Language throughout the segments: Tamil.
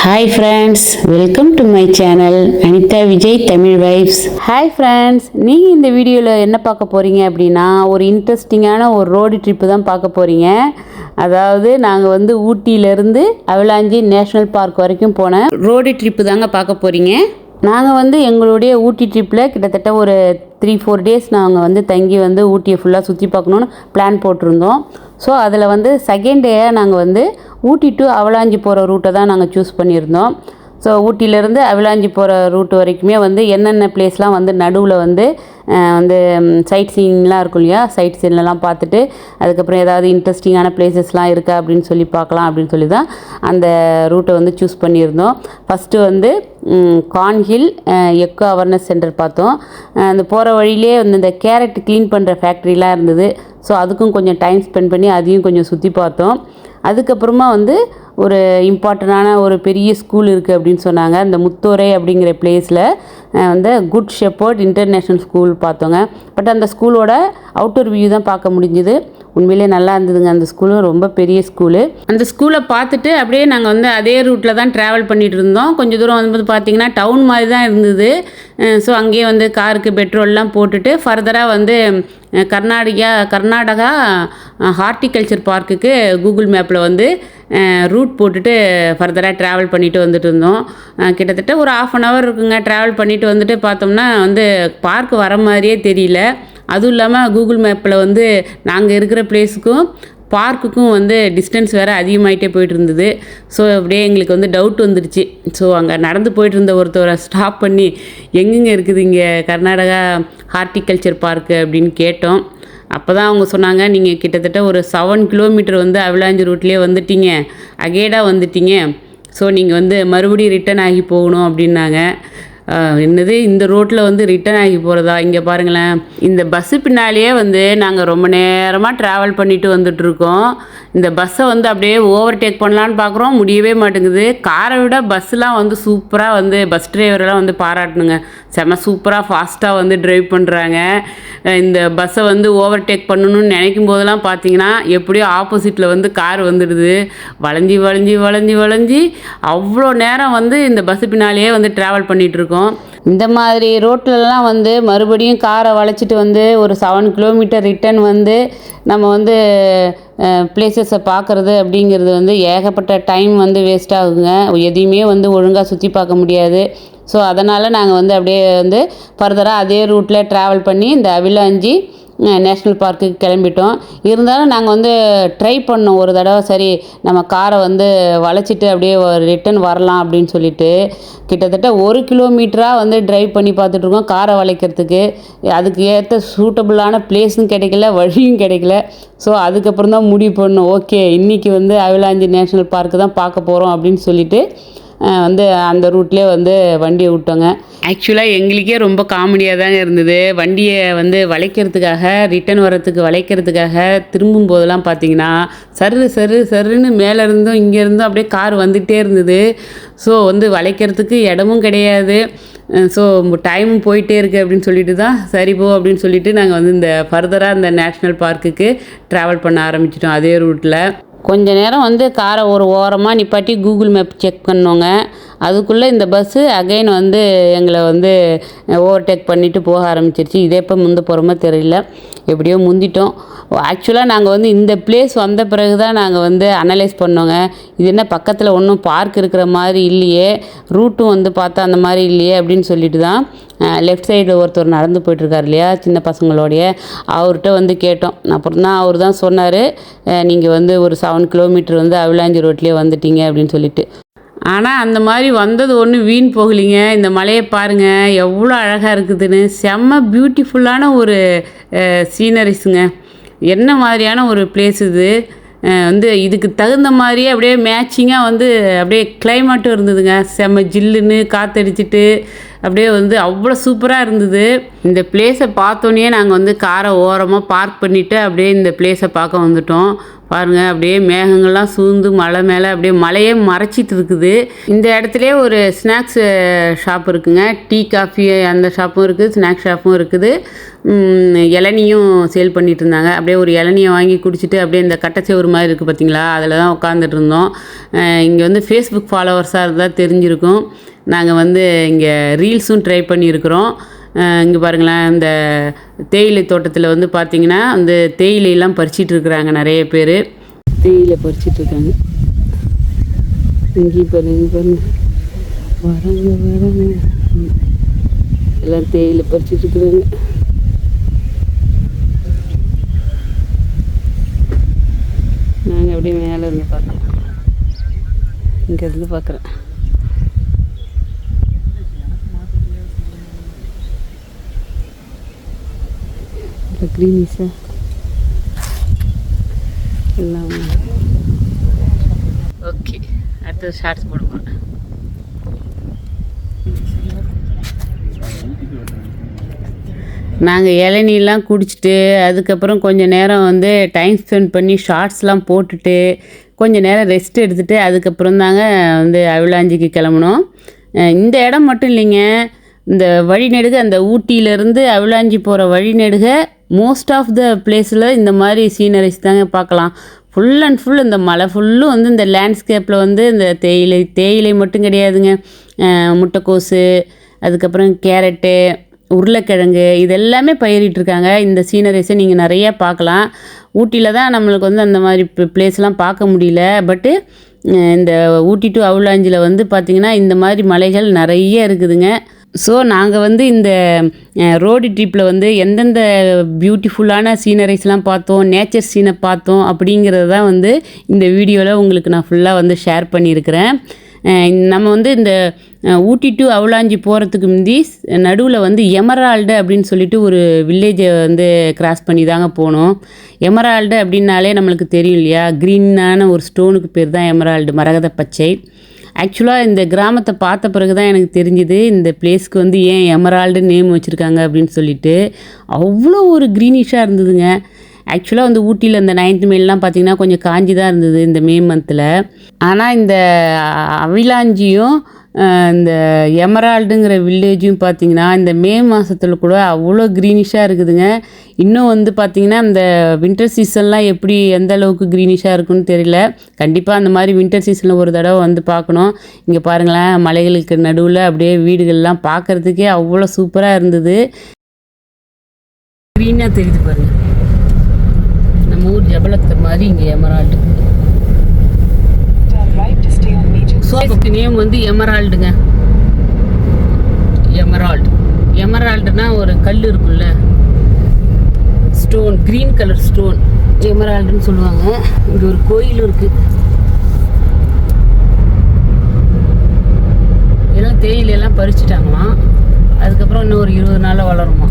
Hi friends welcome to my channel Anitha Vijay Tamil vibes hi friends நீங்கள் இந்த வீடியோவில் என்ன பார்க்க போகிறீங்க அப்படின்னா ஒரு இன்ட்ரெஸ்டிங்கான ஒரு ரோடு ட்ரிப்பு தான் பார்க்க போகிறீங்க அதாவது நாங்கள் வந்து ஊட்டியிலேருந்து அவலாஞ்சி நேஷ்னல் பார்க் வரைக்கும் போன ரோடு ட்ரிப்பு தாங்க பார்க்க போகிறீங்க நாங்கள் வந்து எங்களுடைய ஊட்டி ட்ரிப்பில் கிட்டத்தட்ட ஒரு த்ரீ ஃபோர் டேஸ் நாங்கள் வந்து தங்கி வந்து ஊட்டியை ஃபுல்லாக சுற்றி பார்க்கணுன்னு பிளான் போட்டிருந்தோம். ஸோ அதில் வந்து செகண்ட் டேயாக நாங்கள் வந்து ஊட்டி டு அவலாஞ்சி போகிற ரூட்டை தான் நாங்கள் சூஸ் பண்ணியிருந்தோம். ஸோ ஊட்டியிலேருந்து அவலாஞ்சி போகிற ரூட் வரைக்குமே வந்து என்னென்ன பிளேஸ்லாம் வந்து நடுவில் வந்து வந்து சைட் சீன்லாம் இருக்கும் இல்லையா? சைட் சீன்லலாம் பார்த்துட்டு அதுக்கப்புறம் ஏதாவது இன்ட்ரெஸ்டிங்கான பிளேசஸ்லாம் இருக்கா அப்படின்னு சொல்லி பார்க்கலாம் அப்படின்னு சொல்லி தான் அந்த ரூட்டை வந்து சூஸ் பண்ணியிருந்தோம். ஃபஸ்ட்டு வந்து கான்ஹில் எக்கோ அவேர்னஸ் சென்டர் பார்த்தோம். அந்த போகிற வழியிலே வந்து இந்த கேரட் க்ளீன் பண்ணுற ஃபேக்ட்ரிலாம் இருந்தது. ஸோ அதுக்கும் கொஞ்சம் டைம் ஸ்பெண்ட் பண்ணி அதையும் கொஞ்சம் சுற்றி பார்த்தோம். அதுக்கப்புறமா வந்து ஒரு இம்பார்ட்டண்டான ஒரு பெரிய ஸ்கூல் இருக்குது அப்படின்னு சொன்னாங்க. அந்த முத்தோரை அப்படிங்கிற பிளேஸில் வந்து குட் ஷெப்பர்ட் இன்டர்நேஷ்னல் ஸ்கூல் பார்த்தோங்க. பட் அந்த ஸ்கூலோட அவுட்டர் வியூ தான் பார்க்க முடிஞ்சுது. உண்மையிலே நல்லா இருந்ததுங்க. அந்த ஸ்கூலும் ரொம்ப பெரிய ஸ்கூலு அந்த ஸ்கூலை பார்த்துட்டு அப்படியே நாங்கள் வந்து அதே ரூட்டில் தான் ட்ராவல் பண்ணிகிட்டு இருந்தோம். கொஞ்சம் தூரம் வந்து பார்த்திங்கன்னா டவுன் மாதிரி தான் இருந்தது. ஸோ அங்கேயே வந்து காருக்கு பெட்ரோல்லாம் போட்டுட்டு ஃபர்தராக வந்து கர்நாடகா கர்நாடகா ஹார்டிகல்ச்சர் பார்க்குக்கு கூகுள் மேப்பில் வந்து ரூட் போட்டுட்டு ஃபர்தராக ட்ராவல் பண்ணிட்டு வந்துட்டு இருந்தோம். கிட்டத்தட்ட ஒரு ஆஃப் அன் ஹவர் இருக்குங்க. ட்ராவல் பண்ணிட்டு வந்துட்டு பார்த்தோம்னா வந்து பார்க் வர மாதிரியே தெரியல. அதுவும் இல்லாமல் கூகுள் மேப்பில் வந்து நாங்கள் இருக்கிற பிளேஸுக்கும் பார்க்குக்கும் வந்து டிஸ்டன்ஸ் வேறு அதிகமாகிட்டே போயிட்டு இருந்தது ஸோ அப்படியே எங்களுக்கு வந்து டவுட் வந்துடுச்சு. ஸோ அங்கே நடந்து போயிட்டு இருந்த ஒருத்தரை ஸ்டாப் பண்ணி எங்கெங்கே இருக்குது இங்கே கர்நாடகா ஹார்டிகல்ச்சர் பார்க்கு அப்படின்னு கேட்டோம். அப்போ தான் அவங்க சொன்னாங்க நீங்கள் கிட்டத்தட்ட ஒரு செவன் கிலோமீட்டர் வந்து அவிலாஞ்சி ரூட்லேயே வந்துட்டீங்க. அகேடாக வந்துட்டீங்க. ஸோ நீங்கள் வந்து மறுபடியும் ரிட்டர்ன் ஆகி போகணும் அப்படின்னாங்க. என்னது இந்த ரோட்டில் வந்து ரிட்டர்ன் ஆகி போகிறதா இங்கே பாருங்களேன். இந்த பஸ்ஸு பின்னாலேயே வந்து நாங்கள் ரொம்ப நேரமாக ட்ராவல் பண்ணிட்டு வந்துட்ருக்கோம் இந்த பஸ்ஸை வந்து அப்படியே ஓவர்டேக் பண்ணலான்னு பார்க்குறோம் முடியவே மாட்டேங்குது. காரை விட பஸ்ஸெலாம் வந்து சூப்பராக வந்து பஸ் டிரைவரெல்லாம் வந்து பாராட்டணுங்க. செம சூப்பராக ஃபாஸ்ட்டாக வந்து டிரைவ் பண்ணுறாங்க இந்த பஸ்ஸை வந்து ஓவர்டேக் பண்ணணும்னு நினைக்கும் போதெல்லாம் பார்த்தீங்கன்னா எப்படியோ ஆப்போசிட்டில் வந்து கார் வந்துடுது. வளைஞ்சி வளைஞ்சி வளைஞ்சி வளைஞ்சி அவ்வளோ நேரம் வந்து இந்த பஸ்ஸு பின்னாலேயே வந்து ட்ராவல் பண்ணிகிட்டு இருக்கோம். இந்த மாதிரி ரோட்லலாம் வந்து மறுபடியும் காரை வளைச்சிட்டு வந்து ஒரு செவன் கிலோமீட்டர் ரிட்டர்ன் வந்து நம்ம வந்து பிளேசஸை பார்க்குறது அப்படிங்கிறது வந்து ஏகப்பட்ட டைம் வந்து வேஸ்ட் ஆகுங்க. எதையுமே வந்து ஒழுங்காக சுற்றி பார்க்க முடியாது. ஸோ அதனால் நாங்கள் வந்து அப்படியே வந்து ஃபர்தராக அதே ரூட்டில் ட்ராவல் பண்ணி இந்த அவிலாஞ்சி நேஷ்னல் பார்க்குக்கு கிளம்பிட்டோம். இருந்தாலும் நாங்கள் வந்து ட்ரை பண்ணோம். ஒரு தடவை சரி நம்ம காரை வந்து வளைச்சிட்டு அப்படியே ரிட்டன் வரலாம் அப்படின்னு சொல்லிட்டு. கிட்டத்தட்ட ஒரு கிலோமீட்டராக வந்து ட்ரைவ் பண்ணி பார்த்துட்ருக்கோம் காரை வளைக்கிறதுக்கு. அதுக்கு ஏற்ற சூட்டபுளான பிளேஸும் கிடைக்கல வழியும் கிடைக்கல. ஸோ அதுக்கப்புறம் தான் முடிவு பண்ணோம். ஓகே இன்றைக்கி வந்து அவிலாஞ்சி நேஷ்னல் பார்க்கு தான் பார்க்க போகிறோம் அப்படின்னு சொல்லிட்டு. வந்து அந்த ரூட்லேயே வந்து வண்டியை விட்டோங்க. ஆக்சுவலாக எங்களுக்கே ரொம்ப காமெடியாக தாங்க இருந்தது. வண்டியை வந்து வளைக்கிறதுக்காக ரிட்டர்ன் வர்றதுக்கு வளைக்கிறதுக்காக திரும்பும் போதெல்லாம் பார்த்தீங்கன்னா சரு சரு சருன்னு மேலே இருந்தும் இங்கே இருந்தும் அப்படியே கார் வந்துகிட்டே இருந்தது. ஸோ வந்து வளைக்கிறதுக்கு இடமும் கிடையாது. ஸோ டைமும் போயிட்டே இருக்குது அப்படின்னு சொல்லிட்டு தான் சரி போ அப்படின்னு சொல்லிட்டு நாங்கள் வந்து இந்த ஃபர்தராக இந்த நேஷ்னல் பார்க்குக்கு ட்ராவல் பண்ண ஆரம்பிச்சிட்டோம் அதே ரூட்டில் கொஞ்ச நேரம் வந்து காரை ஒரு ஓரமாக நிப்பாட்டி கூகுள் மேப் செக் பண்ணோங்க. அதுக்குள்ளே இந்த பஸ்ஸு அகைன் வந்து எங்களை வந்து ஓவர்டேக் பண்ணிவிட்டு போக ஆரம்பிச்சிருச்சு. இதே இப்போ முந்த போகிறோமோ தெரியல. எப்படியோ முந்திட்டோம். ஆக்சுவலாக நாங்கள் வந்து இந்த பிளேஸ் வந்த பிறகு தான் நாங்கள் வந்து அனலைஸ் பண்ணோங்க. இது என்ன பக்கத்தில் ஒன்றும் பார்க் இருக்கிற மாதிரி இல்லையே. ரூட்டும் வந்து பார்த்தா அந்த மாதிரி இல்லையே அப்படின்னு சொல்லிட்டு தான் லெஃப்ட் சைடு ஒருத்தர் நடந்து போயிட்டுருக்கார் இல்லையா சின்ன பசங்களோடைய. அவர்கிட்ட வந்து கேட்டோம். அப்புறம் தான் அவர் தான் சொன்னார் நீங்கள் வந்து ஒரு செவன் கிலோமீட்டர் வந்து அவிலாஞ்சி ரோட்லேயே வந்துட்டீங்க அப்படின்னு சொல்லிட்டு. ஆனால் அந்த மாதிரி வந்தது ஒன்றும் வீண் போகலிங்க. இந்த மலையை பாருங்கள் எவ்வளோ அழகாக இருக்குதுன்னு. செம்ம பியூட்டிஃபுல்லான ஒரு சீனரிஸுங்க என்ன மாதிரியான ஒரு பிளேஸ் இது? வந்து இதுக்கு தகுந்த மாதிரியே அப்படியே மேட்சிங்காக வந்து அப்படியே கிளைமேட்டும் இருந்ததுங்க. செம்ம ஜில்லுன்னு காற்றடிச்சிட்டு அப்படியே வந்து அவ்வளோ சூப்பராக இருந்தது. இந்த பிளேஸை பார்த்தோன்னே நாங்கள் வந்து காரை ஓரமாக பார்க் பண்ணிவிட்டு அப்படியே இந்த பிளேஸை பார்க்க வந்துட்டோம். பாருங்கள் அப்படியே மேகங்கள்லாம் சூழ்ந்து மலை மேலே அப்படியே மலையே மறைச்சிட்டு இருக்குது. இந்த இடத்துலே ஒரு ஸ்நாக்ஸ் ஷாப் இருக்குங்க. டீ காஃபி அந்த ஷாப்பும் இருக்குது ஸ்நாக்ஸ் ஷாப்பும் இருக்குது. இளநியும் சேல் பண்ணிட்டு இருந்தாங்க. அப்படியே ஒரு இளநியை வாங்கி குடிச்சிட்டு அப்படியே இந்த கட்டச்செவரு மாதிரி இருக்குது பார்த்தீங்களா அதில் தான் உட்காந்துட்டு இருந்தோம் இங்கே வந்து ஃபேஸ்புக் ஃபாலோவர்ஸாக இருந்தால் தெரிஞ்சிருக்கும். நாங்கள் வந்து இங்கே ரீல்ஸும் ட்ரை பண்ணியிருக்கிறோம். இங்கே பாருங்களேன் இந்த தேயிலை தோட்டத்தில் வந்து பார்த்தீங்கன்னா அந்த தேயிலையெல்லாம் பறிச்சிட்டு இருக்கிறாங்க நிறைய பேர். தேயிலை பறிச்சிட்டு இருக்காங்க. இங்கே பாருங்க வரங்க பாருங்க. வராங்க வராங்க. எல்லாம் தேயிலை பறிச்சிட்டு இருக்கிறாங்க. நாங்கள் அப்படியே மேலே இருந்து பார்க்குறோம் இங்கேருந்து பார்க்குறேன் பார்க்குறேன் க்ரீனிஸா எல்லாம். ஓகே அடுத்தது ஷார்ட்ஸ் போட போகிறேன் நாங்கள் இளநீலாம் குடிச்சிட்டு அதுக்கப்புறம் கொஞ்சம் நேரம் வந்து டைம் ஸ்பெண்ட் பண்ணி ஷார்ட்ஸ்லாம் போட்டுட்டு கொஞ்சம் நேரம் ரெஸ்ட் எடுத்துகிட்டு அதுக்கப்புறம் தாங்க வந்து அவிலாஞ்சிக்கு கிளம்புனோம். இந்த இடம் மட்டும் இல்லைங்க. இந்த வழிநெடுக அந்த ஊட்டியிலேருந்து அவிலாஞ்சி போகிற வழிநெடுக மோஸ்ட் ஆஃப் த பிளேஸில் இந்த மாதிரி சீனரிஸ் தாங்க பார்க்கலாம் ஃபுல் அண்ட் ஃபுல் இந்த மலை ஃபுல்லும் வந்து இந்த லேண்ட்ஸ்கேப்பில் வந்து இந்த தேயிலை தேயிலை மட்டும் கிடையாதுங்க. முட்டைக்கோசு அதுக்கப்புறம் கேரட்டு உருளைக்கிழங்கு இதெல்லாமே பயிரிட்டிருக்காங்க. இந்த சீனரிஸை நீங்கள் நிறையா பார்க்கலாம் ஊட்டியில் தான் நம்மளுக்கு வந்து அந்த மாதிரி பிளேஸ்லாம் பார்க்க முடியல. பட்டு இந்த ஊட்டி டு அவுலாஞ்சியில் வந்து பார்த்திங்கன்னா இந்த மாதிரி மலைகள் நிறைய இருக்குதுங்க. ஸோ நாங்கள் வந்து இந்த ரோடு ட்ரிப்பில் வந்து எந்தெந்த பியூட்டிஃபுல்லான சீனரிஸ்லாம் பார்த்தோம் நேச்சர் சீனை பார்த்தோம் அப்படிங்கிறது தான் வந்து இந்த வீடியோவில் உங்களுக்கு நான் ஃபுல்லாக வந்து ஷேர் பண்ணியிருக்கிறேன் நம்ம வந்து இந்த ஊட்டி டு அவலாஞ்சி போகிறதுக்கு முந்தி நடுவில் வந்து எமரால்டு அப்படின்னு சொல்லிட்டு ஒரு வில்லேஜை வந்து கிராஸ் பண்ணி தாங்க போனோம். எமரால்டு அப்படின்னாலே நம்மளுக்கு தெரியும் இல்லையா? க்ரீனான ஒரு ஸ்டோனுக்கு பேர் தான் எமரால்டு மரகத பச்சை ஆக்சுவலாக இந்த கிராமத்தை பார்த்த பிறகு தான் எனக்கு தெரிஞ்சுது இந்த பிளேஸ்க்கு வந்து ஏன் எமரால்டு நேம் வச்சுருக்காங்க அப்படின்னு சொல்லிட்டு. அவ்வளோ ஒரு க்ரீனிஷாக இருந்ததுங்க. ஆக்சுவலாக வந்து ஊட்டியில் இந்த நைன்த் மேலாம் பார்த்திங்கன்னா கொஞ்சம் காஞ்சி தான் இருந்தது இந்த மே மந்தில் ஆனால் இந்த அவிலாஞ்சியும் இந்த எமரால்டுங்கிற வில்லேஜும் பார்த்தீங்கன்னா இந்த மே மாதத்தில் கூட அவ்வளோ க்ரீனிஷாக இருக்குதுங்க. இன்னும் வந்து பார்த்தீங்கன்னா இந்த வின்டர் சீசன்லாம் எப்படி எந்த அளவுக்கு க்ரீனிஷாக இருக்குன்னு தெரியல. கண்டிப்பாக அந்த மாதிரி வின்டர் சீசனில் ஒரு தடவை வந்து பார்க்கணும் இங்கே பாருங்களேன் மலைகளுக்கு நடுவில் அப்படியே வீடுகள்லாம் பார்க்கறதுக்கே அவ்வளோ சூப்பராக இருந்தது. க்ரீனாக தெரியுது பாருங்க. நம்ம ஊர் ஜபலத்தர் மாதிரி இங்கே எமரால்டு. சோப்புக்கு நேம் வந்து எமரால்டுங்க. எமரால்டு. எமரால்டுனா ஒரு கல் இருக்குல்ல ஸ்டோன் க்ரீன் கலர் ஸ்டோன். எமரால்டுன்னு சொல்லுவாங்க. இங்கே ஒரு கோயில் இருக்கு. எல்லாம் தேயிலை எல்லாம் பறிச்சுட்டாங்களாம். அதுக்கப்புறம் இன்னும் ஒரு இருபது நாளில் வளருமா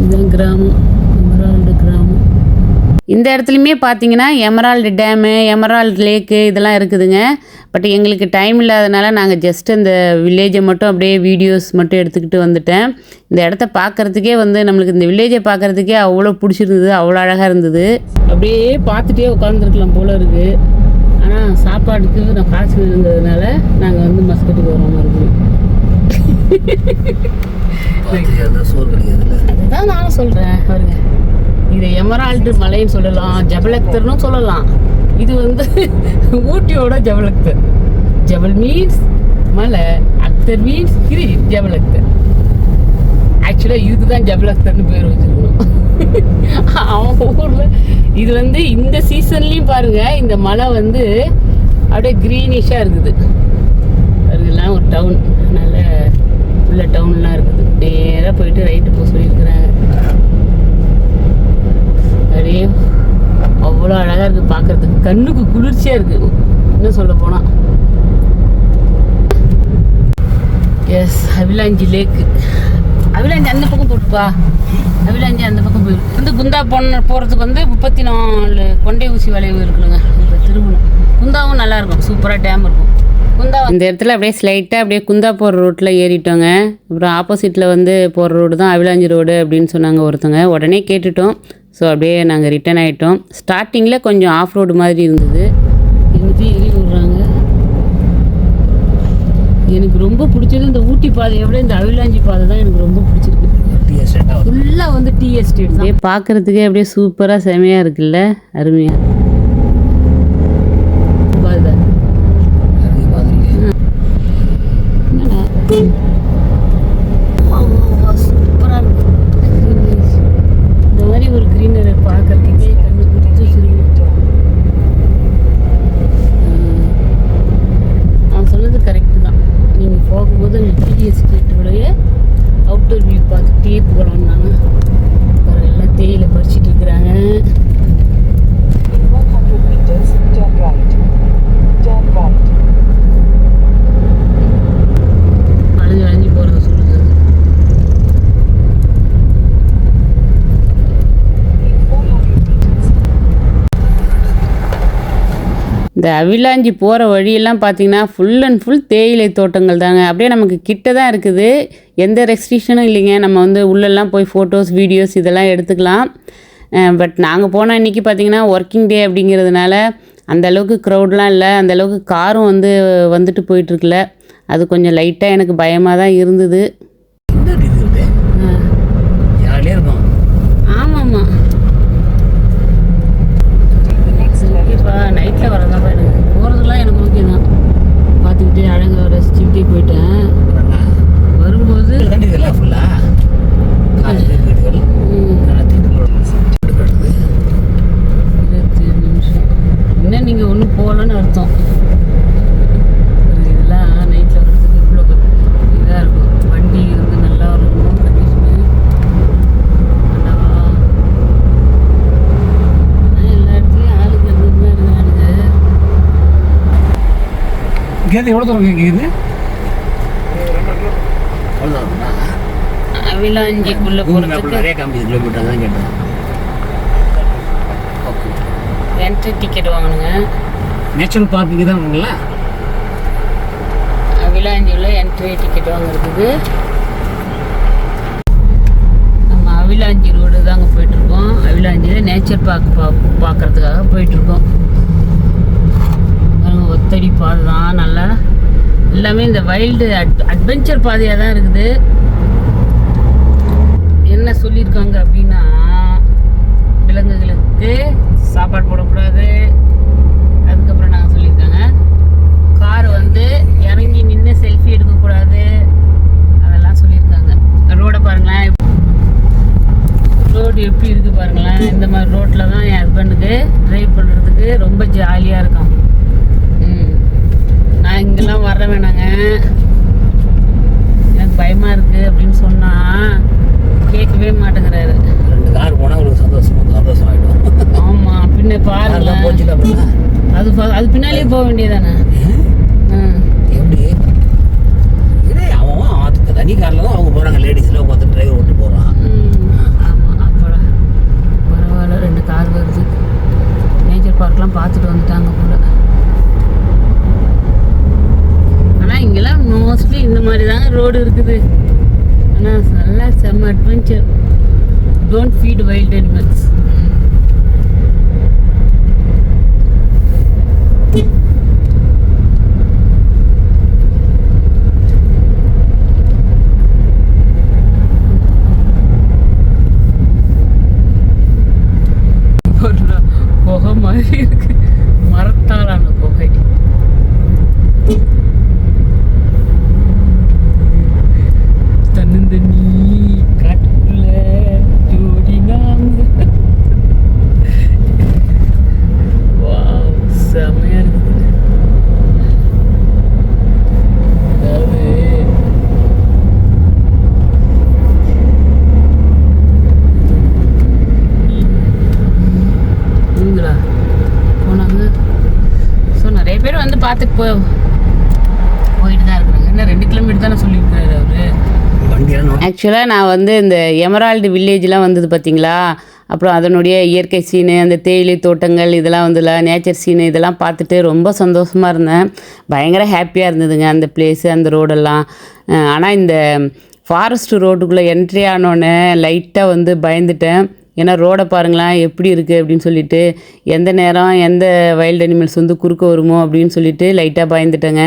இதுதான் கிராமம். எமரால்டு கிராமம். இந்த இடத்துலையுமே பார்த்தீங்கன்னா எமரால்டு டேமு எமரால்டு லேக்கு இதெல்லாம் இருக்குதுங்க. பட் எங்களுக்கு டைம் இல்லாதனால நாங்கள் ஜஸ்ட் இந்த வில்லேஜை மட்டும் அப்படியே வீடியோஸ் மட்டும் எடுத்துக்கிட்டு வந்துட்டேன். இந்த இடத்த பார்க்கறதுக்கே வந்து நம்மளுக்கு இந்த வில்லேஜை பார்க்கறதுக்கே அவ்வளோ பிடிச்சிருந்தது அவ்வளோ அழகாக இருந்தது. அப்படியே பார்த்துட்டே உட்காந்துருக்கலாம் போல இருக்குது ஆனால் சாப்பாடுக்கு நான் காசு இருந்ததுனால நாங்கள் வந்து மஸ்கட்டுக்கு வரோம் மறுபடியும் சோறு அதுதான் நானும் சொல்கிறேன் பாருங்க. இது எமரால்டு மலைன்னு சொல்லலாம் ஜபலக்தர்னு சொல்லலாம். இது வந்து ஊட்டியோட ஜபலக்தர். ஜபல் மீன்ஸ் மலை அக்தர் மீன்ஸ் கிரி ஜபலக்தர். ஆக்சுவலாக இதுக்கு தான் ஜபலக்தர்னு பேர் வச்சுருக்கணும். அவன் ஊரில் இது வந்து இந்த சீசன்லேயும் பாருங்க இந்த மலை வந்து அப்படியே க்ரீனிஷாக இருக்குது. அதுலாம் ஒரு டவுன் நல்ல உள்ள டவுன்லாம் இருக்குது. நேராக போயிட்டு ரைட்டு போக சொல்லியிருக்கிறாங்க அப்படியே அவ்வளோ அழகாக இருக்குது பார்க்கறதுக்கு கண்ணுக்கு குளிர்ச்சியாக இருக்குது இன்னும் சொல்ல போனால் எஸ் அவிலாஞ்சி லேக்கு அவிலாஞ்சி அந்த பக்கம் போட்டுப்பா அவிலாஞ்சி அந்த பக்கம் போயிருக்கு வந்து குந்தா போன போகிறதுக்கு வந்து முப்பத்தி நாலு கொண்டை ஊசி வளைவு இருக்குதுங்க இப்போ திருமணம். குந்தாவும் நல்லாயிருக்கும் சூப்பராக டேம் இருக்கும். குந்தா இந்த இடத்துல அப்படியே ஸ்லைட்டாக அப்படியே குந்தா போகிற ரோட்டில் ஏறிட்டோங்க. அப்புறம் ஆப்போசிட்டில் வந்து போகிற ரோடு தான் அவிலாஞ்சி ரோடு அப்படின்னு சொன்னாங்க ஒருத்தங்க. உடனே கேட்டுட்டோம். ஸோ அப்படியே நாங்கள் ரிட்டர்ன் ஆகிட்டோம் ஸ்டார்டிங்கில் கொஞ்சம் ஆஃப் ரோடு மாதிரி இருந்தது. இருந்துட்டு ஏறி விடுறாங்க எனக்கு ரொம்ப பிடிச்சது இந்த ஊட்டி பாதையை விட இந்த அவிலாஞ்சி பாதை தான் எனக்கு ரொம்ப பிடிச்சிருக்கு. ஃபுல்லாக வந்து டீ எஸ்டேட் அப்படியே பார்க்குறதுக்கே அப்படியே சூப்பராக செமையாக இருக்குல்ல? அருமையாக பாருங்க அது பார்த்துருக்கேன் சூப்பராக இருக்கு இந்த மாதிரி ஒரு க்ரீனரை பார்க்கறதுக்கே கண்ணு குடிச்சு சுருங்கிட்டோம் நான் சொன்னது கரெக்டு தான் நீங்கள் போகும்போது அந்த டிடிஎஸ் கேட்டோடைய அவுட்டர் வியூ பார்த்துட்டே போகலாம்னாங்க பாருங்க எல்லாம் தேயிலை பறிச்சிட்டு இருக்கிறாங்க 100 meters, turn right. Turn right. வளைஞ்சு வளைஞ்சு போகிறத சொல்லுது In 400 meters, இந்த அவிலாஞ்சி போகிற வழியெல்லாம் பார்த்தீங்கன்னா ஃபுல் அண்ட் ஃபுல் தேயிலை தோட்டங்கள் தாங்க. அப்படியே நமக்கு கிட்ட தான் இருக்குது. எந்த ரெஸ்ட்ரிக்ஷனும் இல்லைங்க. நம்ம வந்து உள்ளெல்லாம் போய் ஃபோட்டோஸ் வீடியோஸ் இதெல்லாம் எடுத்துக்கலாம். பட் நாங்கள் போன இன்றைக்கி பார்த்தீங்கன்னா ஒர்க்கிங் டே அப்படிங்கிறதுனால அந்த அளவுக்கு க்ரௌட்லாம் இல்லை. அந்த அளவுக்கு காரும் வந்து வந்துட்டு போயிட்டுருக்குல அது கொஞ்சம் லைட்டாக எனக்கு பயமாக தான் இருந்தது என்ன இது ஜாலியாக இருக்கும் ஆமாம்மா the next left. இப்போ நைட்டில் வரதான் எனக்கு போகிறதுலாம் எனக்கு ஓகே தான் பார்த்துக்கிட்டே அழகாக ரசிச்சுக்கிட்டே போயிட்டேன் வரும்போது கண்டிப்பாக ஃபுல்லாக காலேஜ் வீடுகள் ம், கட்டுறது இருபத்தி ஏழு நிமிஷம் இன்னும் நீங்கள் ஒன்றும் போகலன்னு அர்த்தம் இதெல்லாம் நைட்டில் வர்றதுக்கு இவ்வளோ இதாக இருக்கும் வண்டி வந்து நல்லா இருக்கணும் கண்டிஷனு ஆனா எல்லா இடத்துலையும் ஆளுங்க இருந்துட்டு தான் இருக்கானுங்க இங்கேருந்து எவ்வளோ தூரம் மேப்பில் போகிறதுக்கு நிறைய காமிச்சு கிலோமீட்டர் தான் கேட்டேன். ஓகே என்ட்ரி டிக்கெட் வாங்கணுங்க. நேச்சுரல் பார்க்கிங் தான் இருக்குங்களா அவிலாஞ்சியில் என்ட்ரி டிக்கெட் வாங்குறதுக்கு. நம்ம அவிலாஞ்சி ரோடு தாங்க போயிட்டுருக்கோம் அவிலாஞ்சியில் நேச்சர் பார்க் பா பார்க்குறதுக்காக போயிட்டுருக்கோம் பாருங்க ஒத்தடி பாதை தான் நல்லா எல்லாமே இந்த வைல்டு அட் அட்வென்ச்சர் பாதையாக தான் இருக்குது. என்ன சொல்லியிருக்காங்க அப்படின்னா விலங்குகளுக்கு சாப்பாடு போடக்கூடாது அதுக்கப்புறம் நாங்கள் சொல்லியிருக்காங்க கார் வந்து இறங்கி நின்று செல்ஃபி எடுக்கக்கூடாது அதெல்லாம் சொல்லியிருக்காங்க ரோடை பாருங்களேன் ரோடு எப்படி இருக்குது பாருங்களேன் இந்த மாதிரி ரோட்டில் தான் என் ஹஸ்பண்டுக்கு ட்ரைவ் பண்ணுறதுக்கு ரொம்ப ஜாலியாக இருக்கும் ம் நான் இங்கெல்லாம் வர வேணாங்க எனக்கு பயமாக இருக்குது அப்படின்னு சொன்னால் கேட்கவே மாட்டேங்கிறாரு ரெண்டு கார் போனால் ஒரு சந்தோஷம் சந்தோஷம் ஆகிடும் ஆமாம் பின்ன கார்லாம் பாருங்க போச்சுல அப்படின்னா அது அது பின்னாலேயே போக வேண்டியதானே ம் எப்படி? இதே அவன் அவன் தனி காரில் தான் அவங்க போகிறாங்க லேடிஸில் உட்காந்து டிரைவர் ஓட்டு போகிறான் பரவாயில்ல ரெண்டு கார் வருது. நேச்சர் பார்க்லாம் பார்த்துட்டு வந்துட்டாங்க போல. ஆனால் இங்கெல்லாம் மோஸ்ட்லி இந்த மாதிரி தாங்க ரோடு இருக்குது. ஆனால் நல்லா செம்ம adventure don't feed wild animals ஒரு குகை மாதிரி இருக்கு மரத்தாலான குகை தன்னந்தண்ணி காட்டுக்குள்ள ஜோடி நாம வாவ் செமையா இருக்குது அதாவது இவங்களா போனாங்க ஸோ நிறைய பேர் வந்து பார்த்துட்டு போ போயிட்டு தான் இருக்கிறாங்க. என்ன ரெண்டு கிலோமீட்டர் தானே சொல்லியிருக்காரு அவரு? வண்டியெல்லாம் ஆக்சுவலாக நான் வந்து இந்த எமரால்டு வில்லேஜ்லாம் வந்தது பார்த்தீங்களா அப்புறம் அதனுடைய இயற்கை சீனு அந்த தேயிலை தோட்டங்கள் இதெல்லாம் வந்துல நேச்சர் சீனு இதெல்லாம் பார்த்துட்டு ரொம்ப சந்தோஷமாக இருந்தேன். பயங்கர ஹாப்பியாக இருந்ததுங்க அந்த பிளேஸு அந்த ரோடெல்லாம் ஆனால் இந்த ஃபாரஸ்ட் ரோட்டுக்குள்ளே என்ட்ரி ஆனோடனே லைட்டாக வந்து பயந்துட்டேன். ஏன்னா ரோடை பாருங்களேன் எப்படி இருக்குது அப்படின்னு சொல்லிட்டு எந்த நேரம் எந்த வைல்டு அனிமல்ஸ் வந்து குறுக்க வருமோ அப்படின்னு சொல்லிட்டு லைட்டாக பயந்துட்டேங்க.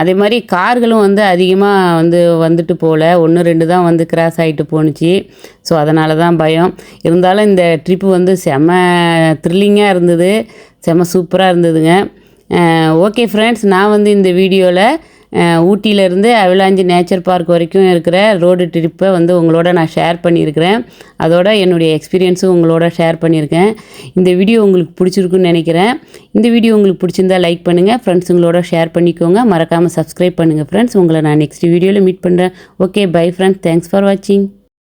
அதே மாதிரி கார்களும் வந்து அதிகமாக வந்து வந்துட்டு போகல. ஒன்று ரெண்டு தான் வந்து கிராஸ் ஆகிட்டு போணுச்சு. ஸோ அதனால தான் பயம். இருந்தாலும் இந்த ட்ரிப்பு வந்து செம த்ரில்லிங்காக இருந்தது. செம சூப்பராக இருந்ததுங்க. ஓகே ஃப்ரெண்ட்ஸ் நான் வந்து இந்த வீடியோவில் ஊட்டியிலேருந்து அவிலாஞ்சி நேச்சர் பார்க் வரைக்கும் இருக்கிற ரோடு ட்ரிப்பை வந்து உங்களோட நான் ஷேர் பண்ணியிருக்கிறேன். அதோட என்னுடைய எக்ஸ்பீரியன்ஸும் உங்களோட ஷேர் பண்ணியிருக்கேன். இந்த வீடியோ உங்களுக்கு பிடிச்சிருக்குன்னு நினைக்கிறேன். இந்த வீடியோ உங்களுக்கு பிடிச்சிருந்தா லைக் பண்ணுங்கள் ஃப்ரெண்ட்ஸுங்களோட ஷேர் பண்ணிக்கோங்க. மறக்காமல் சப்ஸ்கிரைப் பண்ணுங்கள் ஃப்ரெண்ட்ஸ் உங்களை நான் நெக்ஸ்ட் வீடியோவில் மீட் பண்ணுறேன் okay bye friends thanks for வாட்சிங்